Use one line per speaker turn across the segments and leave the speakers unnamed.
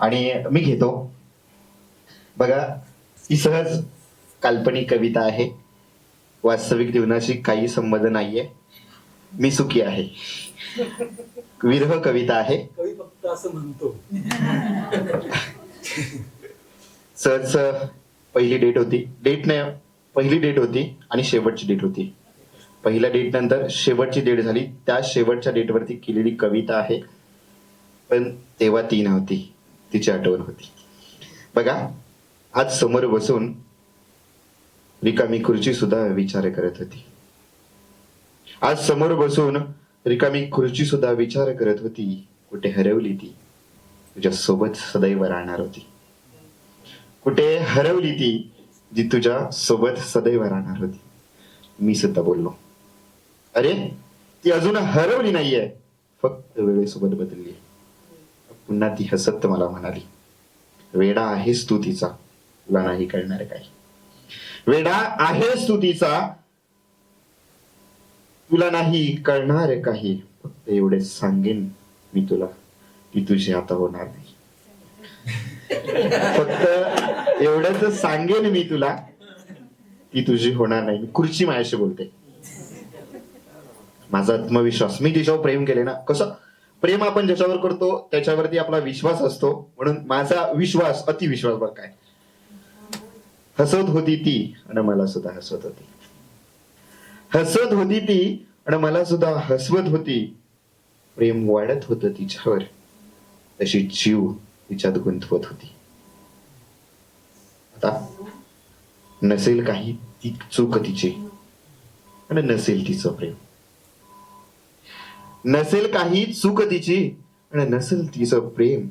आणि मी घेतो. बघा ही सहज काल्पनिक कविता आहे. वास्तविक जीवनाशी काही संबंध नाहीये. मी सुखी आहे. विरह कविता आहे.
कवी फक्त असं म्हणतो.
सहज पहिली डेट होती. डेट नाही पहिली डेट होती आणि शेवटची डेट होती. पहिल्या डेट नंतर शेवटची डेट झाली. त्या शेवटच्या डेटवरती केलेली कविता आहे. पण तेव्हा ती नव्हती. तिची आठवण होती. बघा आज समोर बसून रिकामी खुर्ची सुद्धा विचार करत होती. आज समोर बसून रिकामी खुर्ची सुद्धा विचार करत होती कुठे हरवली ती? तुझ्या सोबत सदैव राहणार होती. कुठे हरवली ती जी तुझ्या सोबत सदैव राहणार होती? मी सुद्धा बोललो. अरे ती अजून हरवली नाहीये फक्त वेळेसोबत बदलली. आहे पुन्हा ती हसत मला म्हणाली वेडा आहेस तू तिचा तुला नाही कळणार काही वेडा आहेस तू तिचा तुला नाही कळणार काही. फक्त एवढे सांगेन मी तुला की तुझी आता होणार नाही. फक्त एवढंच सांगेन मी तुला की तुझी होणार नाही. खुर्ची माझ्याशी बोलते. माझा आत्मविश्वास मी तिच्यावर प्रेम केले ना कसं प्रेम आपण ज्याच्यावर करतो त्याच्यावरती आपला विश्वास असतो. म्हणून माझा विश्वास अतिविश्वास बघ काय. हसत होती ती आणि मला सुद्धा हसवत होती. हसत होती ती आणि मला सुद्धा हसवत होती. प्रेम वाढत होत तिच्यावर. तशी जीव तिच्यात गुंतवत होती. आता नसेल काही ती चूक तिची. आणि नसेल तिचं प्रेम. नसेल काही चूक तिची आणि नसेल तिचं प्रेम.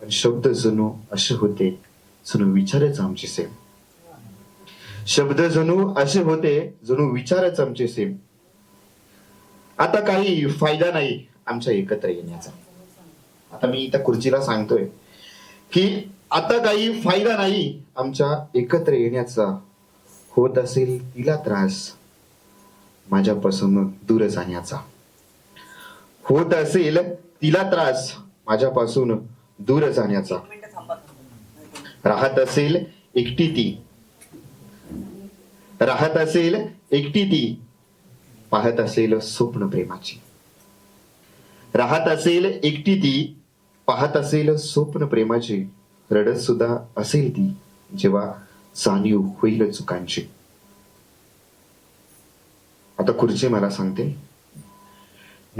पण शब्द जणू असे होते जणू विचारच आमचे सेम. शब्द जणू असे होते जणू विचारच आमचे सेम. आता काही फायदा नाही आमच्या एकत्र येण्याचा. आता मी त्या खुर्चीला सांगतोय की आता काही फायदा नाही आमच्या एकत्र येण्याचा. होत असेल तिला त्रास माझ्यापासून दूर जाण्याचा. होत असेल तिला त्रास माझ्यापासून दूर जाण्याचा. राहत असेल एकटी ती. राहत असेल एकटी ती. पाहत असेल स्वप्न प्रेमाची. राहत असेल एकटी ती. पाहत असेल स्वप्न प्रेमाची. रडत सुद्धा असेल ती जेव्हा जाणीव होईल चुकांची. आता खुर्ची मला सांगते.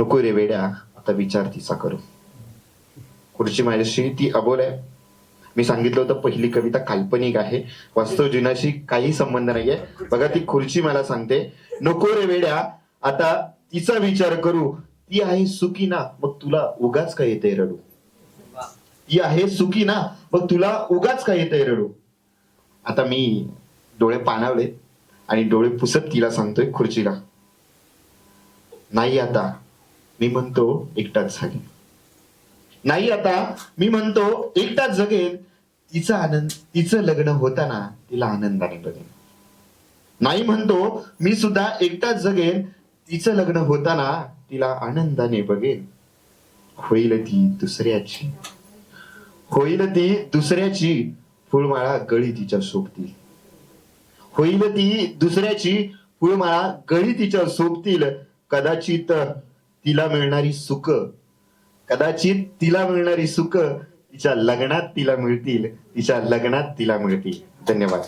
नको रे वेड्या आता विचार तिचा करू खुर्ची माझ्याशी ती अबोल आहे. मी सांगितलं होतं पहिली कविता काल्पनिक आहे. वास्तव जीवनाशी काही संबंध नाहीये. बघा ती खुर्ची मला सांगते. नको रे वेड्या आता तिचा विचार करू. ती आहे सुखी ना मग तुला उगाच काय येते रडू? ती आहे सुखी ना मग तुला उगाच काय येते रडू? आता मी डोळे पाणावले आणि डोळे पुसत तिला सांगतोय खुर्चीला. नाही आता मी म्हणतो एकटाच झाले नाही आता मी म्हणतो एकटाच जगेल तिचा आनंद तिचं लग्न होताना तिला आनंदाने बघेन. नाही म्हणतो मी सुद्धा एकटाच जगेन. तिचं लग्न होताना तिला आनंदाने बघेन. होईल ती दुसऱ्याची होईल ती दुसऱ्याची फुलमाळा गळी तिच्या सोबतील होईल ती दुसऱ्याची फुलमाळा गळी तिच्या सोबतील कदाचित तिला मिळणारी सुख. कदाचित तिला मिळणारी सुख तिच्या लग्नात तिला मिळतील तिच्या लग्नात तिला मिळतील. धन्यवाद.